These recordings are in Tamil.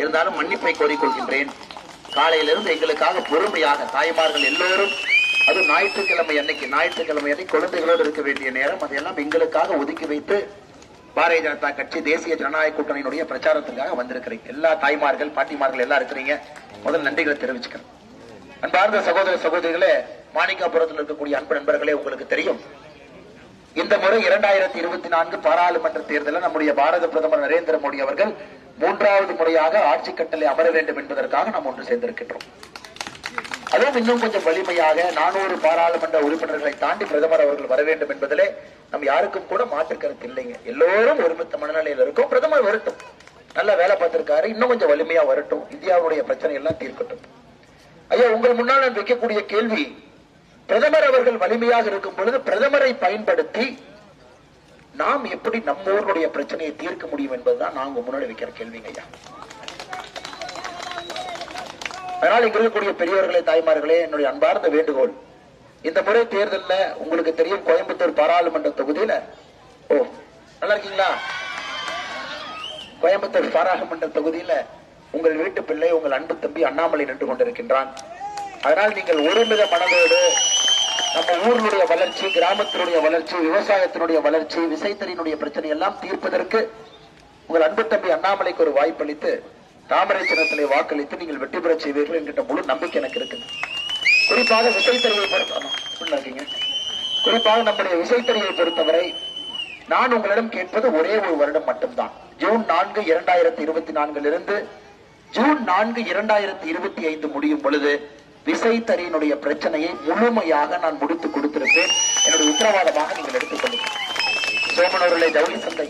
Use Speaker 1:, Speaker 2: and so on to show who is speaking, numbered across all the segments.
Speaker 1: இருந்தாலும் மன்னிப்பை கோரிக்கொள்கின்றேன். காலையிலிருந்து எங்களுக்காக பொறுமையாக தாய்மார்கள் எல்லோரும் அது ஞாயிற்றுக்கிழமை அன்னைக்கு ஞாயிற்றுக்கிழமை அன்னைக்கு குழந்தைகளோடு இருக்க வேண்டிய நேரம் அதையெல்லாம் எங்களுக்காக ஒதுக்கி வைத்து பாரதிய ஜனதா கட்சி தேசிய ஜனநாயக கூட்டணியினுடைய பிரச்சாரத்துக்காக வந்திருக்கிறீங்க எல்லா தாய்மார்கள் பாட்டிமார்கள் எல்லாம் இருக்கிறீங்க. முதல் நன்றிகளை தெரிவிச்சுக்கிறேன். அன்பார்ந்த சகோதர சகோதரிகளே மாணிக்காபுரத்தில் இருக்கக்கூடிய அன்பு நண்பர்களே உங்களுக்கு தெரியும். இந்த முறை இரண்டாயிரத்தி இருபத்தி நான்கு பாராளுமன்ற தேர்தலில் நம்முடைய பாரத பிரதமர் நரேந்திர மோடி அவர்கள் மூன்றாவது முறையாக ஆட்சி கட்டளை அமர வேண்டும் என்பதற்காக நாம் ஒன்று சேர்ந்திருக்கின்றோம். அதுவும் இன்னும் கொஞ்சம் வலிமையாக நானூறு பாராளுமன்ற உறுப்பினர்களை தாண்டி பிரதமர் அவர்கள் வர வேண்டும் என்பதிலே நம் யாருக்கும் கூட மாற்று கருத்து இல்லைங்க. எல்லோரும் ஒருமித்த மனநிலையில் இருக்கும். பிரதமர் வரட்டும். நல்ல வேலை பார்த்திருக்காரு. இன்னும் கொஞ்சம் வலிமையா வரட்டும். இந்தியாவுடைய பிரச்சனை எல்லாம் தீர்க்கட்டும். ஐயா உங்கள் முன்னால் நான் வைக்கக்கூடிய கேள்வி பிரதமர் அவர்கள் வலிமையாக இருக்கும் பொழுது பிரதமரை பயன்படுத்தி நாம் எப்படி நம்ம ஊருடைய பிரச்சனையை தீர்க்க முடியும் என்பதுதான் நாங்க முன்னாடி வைக்கிற கேள்விங்க ஐயா. அதனால் இங்க இருக்கக்கூடிய பெரியவர்களே தாய்மார்களே என்னுடைய அன்பார்ந்த வேண்டுகோள். இந்த முறை தேர்தலில் உங்களுக்கு தெரியும் கோயம்புத்தூர் பாராளுமன்ற தொகுதியில ஓ நல்லா இருக்கீங்களா? கோயம்புத்தூர் பாராளுமன்ற தொகுதியில உங்கள் வீட்டு பிள்ளை உங்கள் அன்பு தம்பி அண்ணாமலை நின்று கொண்டிருக்கின்றான். அதனால் நீங்கள் ஒருமித மனதோடு நம்ம ஊர்களுடைய வளர்ச்சி கிராமத்தினுடைய வளர்ச்சி விவசாயத்தினுடைய வளர்ச்சி விசைத்தறியினுடைய பிரச்சனை எல்லாம் தீர்ப்பதற்கு உங்கள் அன்பு தம்பி அண்ணாமலைக்கு ஒரு வாய்ப்பளித்து தாமரை சின்னத்திலே வாக்களித்து நீங்கள் வெற்றி பெறச் செய்வீர்கள் என்கின்ற முழு நம்பிக்கை எனக்கு இருக்குது. குறிப்பாக விசைத்தறியை பொறுத்த குறிப்பாக நம்முடைய விசைத்தறியை பொறுத்தவரை நான் உங்களிடம் கேட்பது ஒரே ஒரு வருடம் மட்டும்தான். ஜூன் நான்கு இரண்டாயிரத்தி இருபத்தி நான்கிலிருந்து ஜூன் நான்கு இரண்டாயிரத்தி இருபத்தி ஐந்து முடியும் பொழுது விசைத்தறியினுடைய பிரச்சனையை முழுமையாக நான் முடித்து கொடுத்திருப்பேன். என்னுடைய உத்தரவாதமாக நீங்கள் எடுத்துக்கொள்ளுங்கள் சோமனூரிலே ஜவுளி சந்தை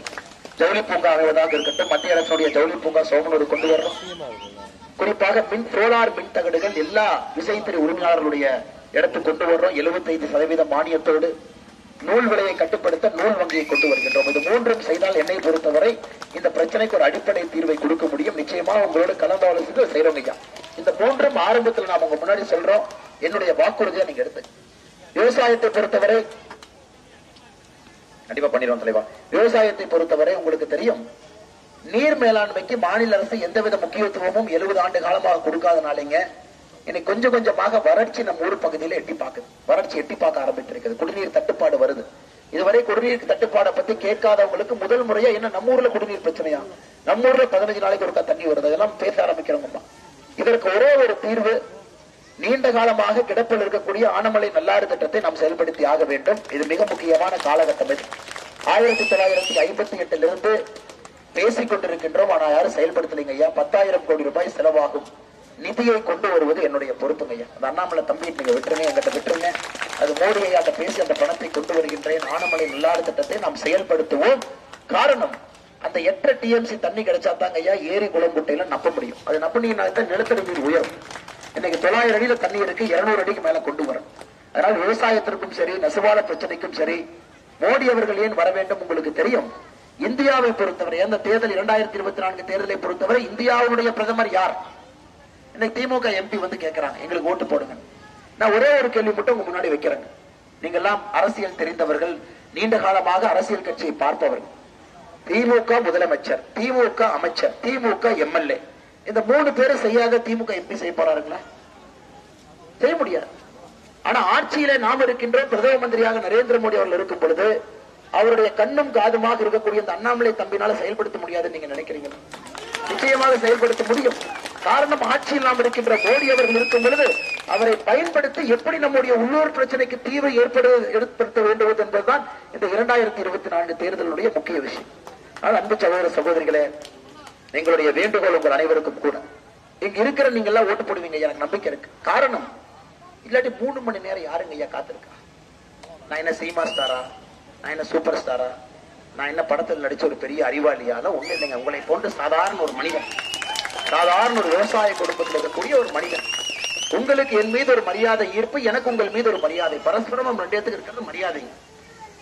Speaker 1: ஜவுளி பூங்கா அமைவதாக இருக்கட்டும் மத்திய அரசுடைய ஜவுளி பூங்கா சோமனூர் கொண்டு வரணும். குறிப்பாக மின் சோலார் மின் தகடுகள் எல்லா விசைத்தறி உரிமையாளர்களுடைய இடத்துக்கு கொண்டு வர்றோம் 75% சதவீத மானியத்தோடு நூல் விலையை கட்டுப்படுத்த நூல் வங்கியை கொண்டு வருகின்றோம். இது மூன்றும் செய்தால் என்னை பொறுத்தவரை இந்த பிரச்சனைக்கு ஒரு அடிப்படை தீர்வை கொடுக்க முடியும். நிச்சயமா உங்களோட கலந்தாலோசித்து செய்யறோம் ஐயா. இந்த மூன்றும் ஆரம்பத்தில் நாம் உங்க முன்னாடி சொல்றோம். என்னுடைய வாக்குறுதியை நீங்க எடுத்து. விவசாயத்தை பொறுத்தவரை கண்டிப்பா பண்ணிடுவோம் தலைவா. விவசாயத்தை பொறுத்தவரை உங்களுக்கு தெரியும். நீர் மேலாண்மைக்கு மாநில அரசு எந்தவித முக்கியத்துவமும் எழுபது ஆண்டு காலமாக கொடுக்காதனாலேங்க இன்னைக்கு கொஞ்சம் கொஞ்சமாக வறட்சி நம்ம ஊர் பகுதியில எட்டி பார்க்குது. வறட்சி எட்டி பார்க்க ஆரம்பிச்சிருக்குது. குடிநீர் தட்டுப்பாடு வருது. இதுவரை குடிநீர் தட்டுப்பாடை பத்தி கேட்காதவங்களுக்கு முதல் முறையா என்ன நம்ம ஊர்ல குடிநீர் பிரச்சனையா? நம்ம ஊர்ல பதினஞ்சு நாளைக்கு ஒருக்கா தண்ணி வருது. அதெல்லாம் பேச ஆரம்பிக்கிறவங்கம்மா. இதற்கு ஒரே ஒரு தீர்வு நீண்ட காலமாக கிடப்பில் இருக்கக்கூடிய ஆனமலை நல்லாறு திட்டத்தை நாம் செயல்படுத்தி ஆக வேண்டும். இது மிக முக்கியமான காலகட்டம் இது. ஆயிரத்தி தொள்ளாயிரத்தி ஐம்பத்தி எட்டுல இருந்து பேசிக் கொண்டிருக்கின்றோம் ஆனால் யாரும் செயல்படுத்தலைங்க ஐயா. பத்தாயிரம் கோடி ரூபாய் செலவாகும். நிதியை கொண்டு வருவது என்னுடைய பொறுப்புங்க ஐயா. அந்த அண்ணாமலை தம்பி நீங்க விட்டுருங்க எங்கிட்ட விட்டுருங்க அது மோடி ஐயா பேசி அந்த பணத்தை கொண்டு வருகின்றேன். ஆனமலை நல்லாறு திட்டத்தை நாம் செயல்படுத்துவோம். காரணம் அந்த எட்ட டிஎம்சி தண்ணி கிடைச்சா தாங்க ஐயா ஏரி குளங்குட்டையில நப்ப முடியும். அது நப்பினீங்கன்னா தான் நிலத்தடி நீர் உயரும். இன்னைக்கு தொள்ளாயிரம் அடியில தண்ணி இருக்கு இருநூறு அடிக்கு மேல கொண்டு வரும் அதனால் விவசாயத்திற்கும் சரி நெசவாள பிரச்சனைக்கும் சரி மோடி அவர்கள் ஏன் வர வேண்டும் உங்களுக்கு தெரியும்? இந்தியாவை பொறுத்தவரை அந்த தேர்தல் இரண்டாயிரத்தி இருபத்தி நான்கு தேர்தலை பொறுத்தவரை இந்தியாவுடைய பிரதமர் யார்? இன்னைக்கு திமுக எம்பி வந்து கேட்கிறாங்க எங்களுக்கு ஓட்டு போடுங்க. நான் ஒரே ஒரு கேள்வி மட்டும் உங்க முன்னாடி வைக்கிறேங்க. நீங்க எல்லாம் அரசியல் தெரிந்தவர்கள் நீண்ட காலமாக அரசியல் கட்சியை பார்ப்பவர்கள் திமுக முதலமைச்சர் திமுக அமைச்சர் திமுக எம்எல்ஏ இந்த மூணு பேரும் செய்யாத திமுக எம்பி செய்ய போறாருங்களா? செய்ய முடியாது. ஆனா ஆட்சியில நாம் இருக்கின்றோம். பிரதம மந்திரியாக நரேந்திர மோடி அவர்கள் இருக்கும் பொழுது அவருடைய கண்ணும் காதுமாக இருக்கக்கூடிய அந்த அண்ணாமலை தம்பினால செயல்படுத்த முடியாதுன்னு நீங்க நினைக்கிறீங்க நிச்சயமாக செயல்படுத்த முடியும். காரணம் ஆட்சியில் நாம் இருக்கின்ற மோடி அவர்கள் இருக்கும் பொழுது அவரை பயன்படுத்தி எப்படி நம்முடைய உள்ளூர் பிரச்சனைக்கு தீர்வை ஏற்படு ஏற்படுத்த வேண்டும் என்பதுதான் இந்த இரண்டாயிரத்தி இருபத்தி நான்கு தேர்தலுடைய முக்கிய விஷயம். ஆனால் அன்பு சகோதர சகோதரிகளே எங்களுடைய வேண்டுகோள் உங்கள் அனைவருக்கும் கூட. இங்க இருக்கிற நீங்க எல்லாம் ஓட்டு போடுவீங்க எனக்கு நம்பிக்கை இருக்கு. காரணம் இல்லாட்டி மூணு மணி நேரம் யாருங்க ஐயா காத்திருக்கா? நான் என்ன சீமா ஸ்டாரா நான் என்ன சூப்பர் ஸ்டாரா நான் என்ன படத்தில் நடிச்ச ஒரு பெரிய அறிவாளியால ஒண்ணு இல்லைங்க உங்களை போன்ற சாதாரண ஒரு மனிதன். சாதாரண ஒரு விவசாய குடும்பத்தில் இருக்கக்கூடிய ஒரு மனிதன். உங்களுக்கு என் மீது ஒரு மரியாதை ஈர்ப்பு எனக்கு உங்கள் மீது ஒரு மரியாதை. பரஸ்பரமும் ரெண்டு இடத்துக்கு இருக்கிறது மரியாதைங்க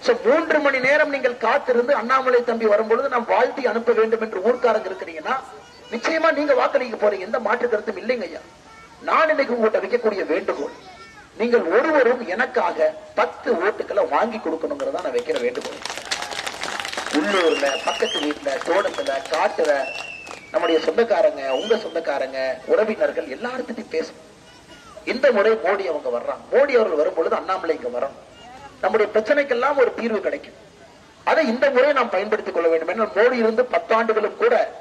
Speaker 1: சோ மூன்று மணி நேரம் நீங்கள் காத்திருந்து அண்ணாமலை தம்பி வரும்பொழுது நாம் வாழ்த்தி அனுப்ப வேண்டும் என்று ஊர்க்காரங்க இருக்கிறீங்கன்னா நிச்சயமா நீங்க வாக்களிக்க போறீங்க எந்த மாற்று கருத்தும் இல்லைங்க ஐயா. நான் இன்னைக்கு உங்கள்கிட்ட வைக்கக்கூடிய வேண்டுகோள் நீங்கள் ஒருவரும் எனக்காக பத்து ஓட்டுக்களை வாங்கி கொடுக்கணுங்கிறதா நான் வைக்கிற வேண்டுகோள். உள்ளூர்ல பக்கத்து வீட்டுல தோட்டத்துல காட்டுல நம்முடைய சொந்தக்காரங்க உங்க சொந்தக்காரங்க உறவினர்கள் எல்லார்த்திட்டையும் பேசணும் இந்த முறை மோடி அவங்க வர்றாங்க. மோடி அவர்கள் வரும்பொழுது அண்ணாமலை இங்க வரணும். நம்முடைய பிரச்சனைக்கெல்லாம் ஒரு தீர்வு கிடைக்கும். அதை இந்த முறை நாம் பயன்படுத்திக் கொள்ள வேண்டும். என்றால் மோடி இருந்து பத்தாண்டுகளும் கூட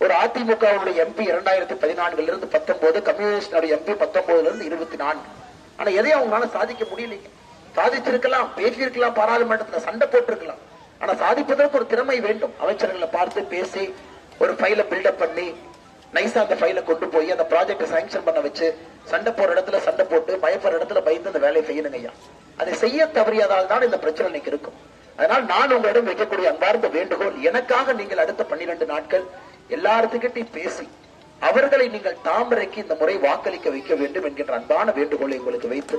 Speaker 1: ஒரு அதிமுகவுடைய எம்பி இரண்டாயிரத்தி பதினான்குல இருந்து பத்தொன்பது கம்யூனிஸ்ட் எம்பி பத்தொன்பதுல இருந்து இருபத்தி நான்கு. ஆனா எதையும் அவங்களால சாதிக்க முடியலைங்க. சாதிச்சிருக்கலாம் பேசியிருக்கலாம் பாராளுமன்றத்துல சண்டை போட்டிருக்கலாம். ஆனா சாதிப்பதற்கு ஒரு திறமை வேண்டும். அமைச்சர்களை பார்த்து பேசி ஒரு ஃபைல பில்டப் பண்ணி நைஸா அந்த ஃபைல கொண்டு போய் அந்த ப்ராஜெக்ட் சாங்ஷன் பண்ண வச்சு சண்டை போற இடத்துல சண்டை போட்டு பயப்படுற இடத்துல பயந்து அந்த வேலையை செய்யணுங்க ஐயா. அதை செய்ய தவறியதால் தான் இந்த பிரச்சனை இன்னைக்கு இருக்கும். அதனால் நான் உங்களிடம் வைக்கக்கூடிய அன்பார்ந்த வேண்டுகோள் எனக்காக நீங்கள் அடுத்த பன்னிரண்டு நாட்கள் எல்லாத்துக்கிட்டையும் பேசி அவர்களை நீங்கள் தாமரைக்கு இந்த முறை வாக்களிக்க வைக்க வேண்டும் என்கின்ற அன்பான வேண்டுகோளை உங்களுக்கு வைத்து